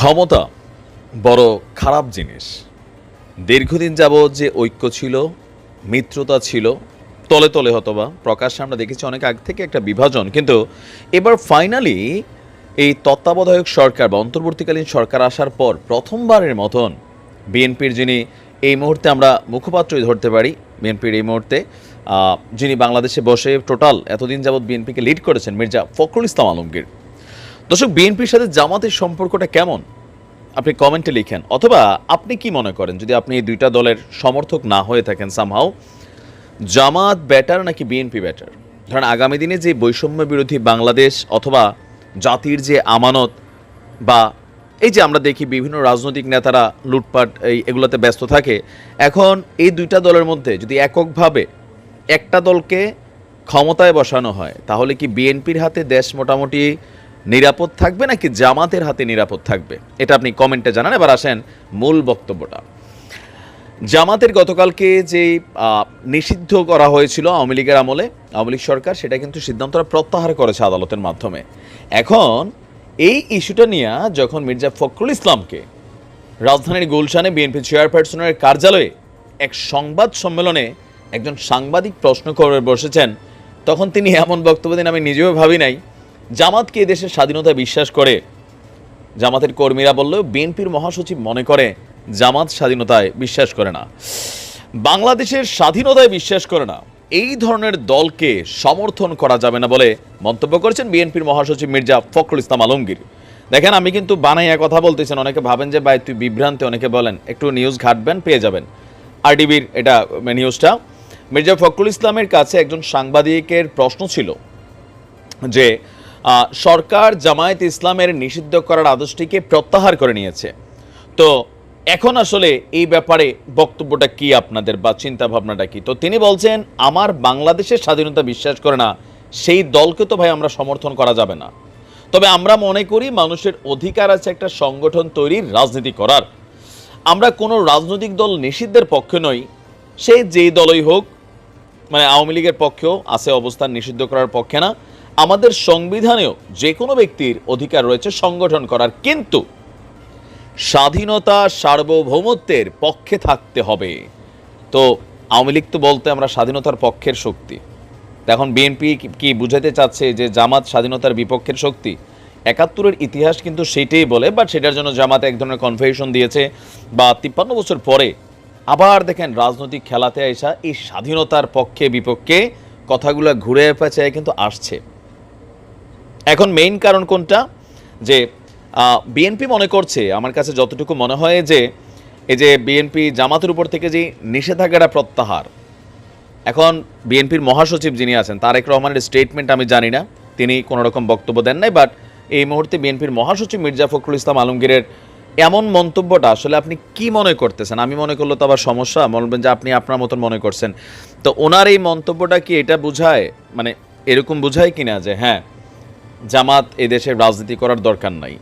ক্ষমতা বড় খারাপ জিনিস। দীর্ঘদিন যাবৎ যে ঐক্য ছিল, মিত্রতা ছিল, তলে তলে হতবা, প্রকাশ্যে আমরা দেখেছি অনেক আগ থেকে একটা বিভাজন। কিন্তু এবার ফাইনালি এই তত্ত্বাবধায়ক সরকার বা অন্তর্বর্তীকালীন সরকার আসার পর প্রথমবারের মতন বিএনপির যিনি এই মুহূর্তে আমরা মুখপাত্রই ধরতে পারি, বিএনপির এই মুহূর্তে যিনি বাংলাদেশে বসে টোটাল এতদিন যাবৎ বিএনপিকে লিড করেছেন, মির্জা ফখরুল ইসলাম আলমগীর। দর্শক, বিএনপির সাথে জামাতের সম্পর্কটা কেমন? আপনি কমেন্টে লিখেন। অথবা আপনি কি মনে করেন, যদি আপনি এই দুইটা দলের সমর্থক না হয়ে থাকেন সামহাও জামাত ব্যাটার নাকি বিএনপি ব্যাটার ধরেন, আগামী দিনে যে বৈষম্য বিরোধী বাংলাদেশ অথবা জাতির যে আমানত বা এই যে আমরা দেখি বিভিন্ন রাজনৈতিক নেতারা লুটপাট, এই এগুলোতে ব্যস্ত থাকে, এখন এই দুইটা দলের মধ্যে যদি এককভাবে একটা দলকে ক্ষমতায় বসানো হয়, তাহলে কি বিএনপির হাতে দেশ মোটামুটি নিরাপদ থাকবে নাকি জামাতের হাতে নিরাপদ থাকবে? এটা আপনি কমেন্টে জানান, এবার আসেন মূল বক্তব্যটা। জামাতের গতকালকে যে নিষিদ্ধ করা হয়েছিল আওয়ামী লীগের আমলে, আওয়ামী লীগ সরকার, সেটা কিন্তু সিদ্ধান্তটা প্রত্যাহার করেছে আদালতের মাধ্যমে। এখন এই ইস্যুটা নিয়ে যখন মির্জা ফখরুল ইসলামকে রাজধানীর গুলশানে বিএনপি চেয়ারপারসনের কার্যালয়ে এক সংবাদ সম্মেলনে একজন সাংবাদিক প্রশ্ন করে বসেছেন, তখন তিনি এমন বক্তব্য দিন আমি নিজেও ভাবি নাই। জামাতকে দেশের স্বাধীনতা বিশ্বাস করে। জামাতের কর্মীরা বললেও বিএনপির মহাসচিব মনে করে জামাত স্বাধীনতায় বিশ্বাস করে না। বাংলাদেশের স্বাধীনতায় বিশ্বাস করে না। এই ধরনের দলকে সমর্থন করা যাবে না বলে মন্তব্য করেছেন বিএনপির মহাসচিব মির্জা ফখরুল ইসলাম আলমগীর। দেখেন, আমি কিন্তু বানাইয়া কথা বলতেছেন, অনেকে ভাবেন যে ভাই, তুই বিভ্রান্তি, অনেকে বলেন, একটু নিউজ ঘাটবেন, পেয়ে যাবেন। আরডিবির এটা নিউজটা মির্জা ফখরুল ইসলামের কাছে একজন সাংবাদিকের প্রশ্ন ছিল যে সরকার জামায়াত ইসলামের নিষিদ্ধ করার আদেশটিকে প্রত্যাহার করে নিয়েছে। তো এখন আসলে এই ব্যাপারে বক্তব্যটা কি আপনাদের বা চিন্তা ভাবনাটা কি? তো তিনি বলছেন, আমার বাংলাদেশের স্বাধীনতা বিশ্বাস করে না, সেই দলকে তো ভাই আমরা সমর্থন করা যাবে না। তবে আমরা মনে করি মানুষের অধিকার আছে একটা সংগঠন তৈরির, রাজনীতি করার। আমরা কোনো রাজনৈতিক দল নিষিদ্ধের পক্ষে নই, সে যেই দলই হোক মানে আওয়ামী লীগের পক্ষেও আছে অবস্থান নিষিদ্ধ করার পক্ষে না। আমাদের সংবিধানেও যে কোনো ব্যক্তির অধিকার রয়েছে সংগঠন করার, কিন্তু স্বাধীনতা সার্বভৌমত্বের পক্ষে থাকতে হবে। তো আওয়ামী লীগ তো বলতে আমরা স্বাধীনতার পক্ষের শক্তি। এখন বিএনপি কি বুঝাতে চাচ্ছে যে জামাত স্বাধীনতার বিপক্ষের শক্তি? একাত্তরের ইতিহাস কিন্তু সেটাই বলে বাট সেটার জন্য জামাত এক ধরনের কনফিউশন দিয়েছে। বা তিপ্পান্ন বছর পরে আবার দেখেন রাজনৈতিক খেলাতে আসা এই স্বাধীনতার পক্ষে বিপক্ষে কথাগুলো ঘুরে পেঁচায় কিন্তু আসছে। এখন মেইন কারণ কোনটা? যে বিএনপি মনে করছে, আমার কাছে যতটুকু মনে হয় যে, এই যে বিএনপি জামাতের উপর থেকে যে নিষেধাজ্ঞাটা প্রত্যাহার, এখন বিএনপির মহাসচিব যিনি আছেন, তারেক রহমানের স্টেটমেন্ট আমি জানি না, তিনি কোনো রকম বক্তব্য দেন নাই বাট এই মুহূর্তে বিএনপির মহাসচিব মির্জা ফখরুল ইসলাম আলমগীরের এমন মন্তব্যটা আসলে আপনি কি মনে করতেছেন? আমি মনে করলে তো আবার সমস্যা, বলবেন যে আপনি আপনার মতন মনে করছেন। তো ওনার এই মন্তব্যটা কি এটা বোঝায়? মানে এরকম বোঝায় কিনা যে হ্যাঁ জামাত এই দেশে রাজনীতি করার দরকার নাই।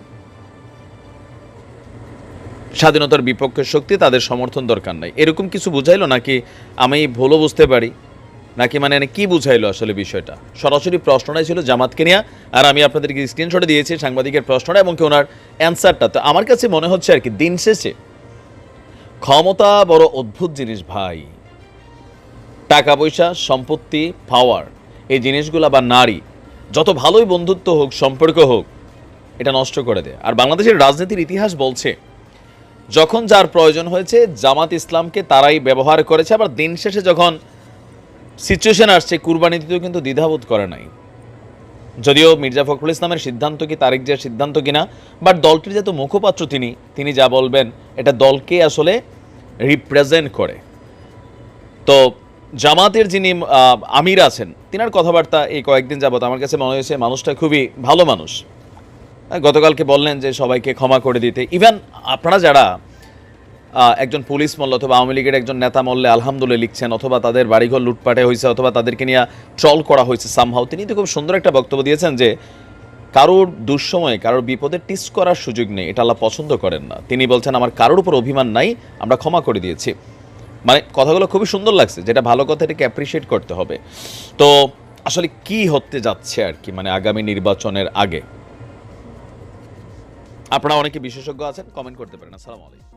স্বাধীনতার বিপক্ষের শক্তি তাদের সমর্থন দরকার নাই। এরকম কিছু বুঝাইলো নাকি আমি ভুলও বুঝতে পারি? নাকি মানে কি বুঝাইলো আসলে বিষয়টা? সরাসরি প্রশ্নটাই ছিল জামাতকে নিয়ে, আর আমি আপনাদেরকে স্ক্রিনশটে দিয়েছি সাংবাদিকের প্রশ্নটা এবং কি ওনার অ্যান্সারটা তো আমার কাছে মনে হচ্ছে আর কি, দিন শেষে ক্ষমতা বড় অদ্ভুত জিনিস ভাই। টাকা পয়সা, সম্পত্তি পাওয়ার এই জিনিসগুলো বা নারী যত ভালোই বন্ধুত্ব হোক, সম্পর্ক হোক, এটা নষ্ট করে দেয়। আর বাংলাদেশের রাজনীতির ইতিহাস বলছে, যখন যার প্রয়োজন হয়েছে, জামাত ইসলামকে তারাই ব্যবহার করেছে। আবার দিন শেষে যখন সিচুয়েশন আসছে কুরবানি দিতেও কিন্তু দ্বিধাবোধ করে নাই। যদিও মির্জা ফখরুল ইসলামের সিদ্ধান্ত কি, তারেক জিয়ার সিদ্ধান্ত কিনা বাট দলটির যেহেতু মুখপাত্র তিনি তিনি যা বলবেন, এটা দলকে আসলে রিপ্রেজেন্ট করে। তো জামাতের যিনি আমির আছেন তিনার কথাবার্তা এই কয়েকদিন যাবত আমার কাছে মনে হয়েছে মানুষটা খুবই ভালো মানুষ। হ্যাঁ, গতকালকে বললেন যে সবাইকে ক্ষমা করে দিতে। ইভেন আপনারা যারা একজন পুলিশ মল্ল অথবা আওয়ামী লীগের একজন নেতা মল্লে আলহামদুলিল্লাহ লিখছেন অথবা তাদের বাড়িঘর লুটপাটে হয়েছে অথবা তাদেরকে নিয়ে ট্রল করা হয়েছে সামহাও তিনি তো খুব সুন্দর একটা বক্তব্য দিয়েছেন যে কারোর দুঃসময়ে কারোর বিপদে টিস করার সুযোগ নেই এটা আল্লাহ পছন্দ করেন না। তিনি বলছেন আমার কারোর উপর অভিমান নাই আমরা ক্ষমা করে দিয়েছি। মানে কথাগুলো খুবই সুন্দর লাগছে, যেটা ভালো কথা এটাকে অ্যাপ্রিসিয়েট করতে হবে। তো আসলে কি হতে যাচ্ছে আর কি মানে আগামী নির্বাচনের আগে? আপনারা অনেকে বিশেষজ্ঞ আছেন কমেন্ট করতে পারেন। আসসালামু আলাইকুম।